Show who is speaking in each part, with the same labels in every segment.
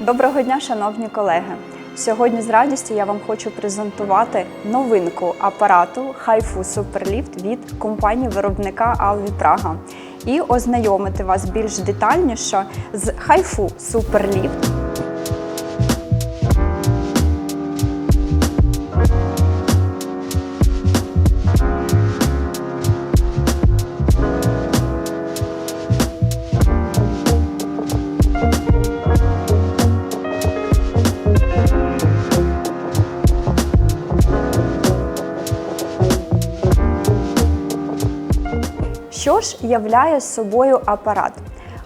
Speaker 1: Доброго дня, шановні колеги! Сьогодні з радістю я вам хочу презентувати новинку апарату Хайфу SuperLift від компанії виробника Алві Praga і ознайомити вас більш детальніше з Хайфу SuperLift. Що ж являє собою апарат?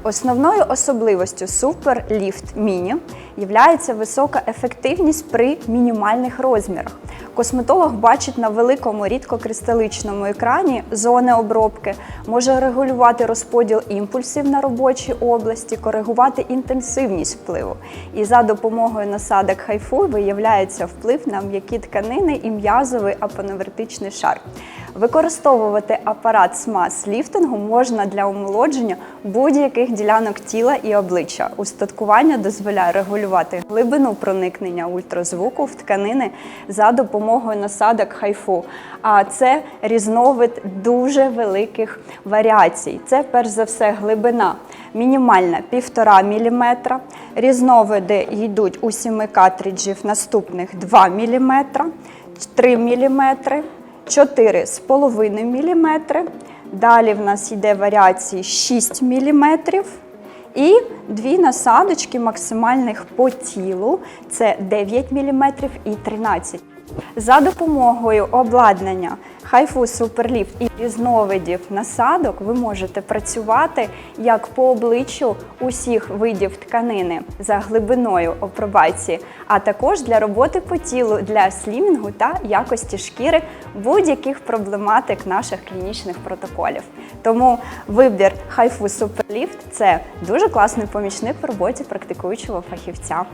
Speaker 1: Основною особливостю SuperLift Mini є висока ефективність при мінімальних розмірах. Косметолог бачить на великому рідкокристаличному екрані зони обробки, може регулювати розподіл імпульсів на робочій області, коригувати інтенсивність впливу. І за допомогою насадок хайфу виявляється вплив на м'які тканини і м'язовий апоневротичний шар. Використовувати апарат смаз ліфтингу можна для омолодження будь-яких ділянок тіла і обличчя. Устаткування дозволяє регулювати глибину проникнення ультразвуку в тканини за допомогою насадок хайфу. А це різновид дуже великих варіацій. Це перш за все глибина мінімальна 1,5 мм. Різновиди йдуть у 7 картриджів наступних 2 мм, 3 мм. 4,5 мм. Далі в нас йде варіації 6 мм. І дві насадочки максимальних по тілу це 9 мм і 13 мм. За допомогою обладнання HiFu SuperLift і різновидів насадок ви можете працювати як по обличчю усіх видів тканини за глибиною апробації, а також для роботи по тілу для слімінгу та якості шкіри будь-яких проблематик наших клінічних протоколів. Тому вибір HiFu SuperLift – це дуже класний помічник в роботі практикуючого фахівця.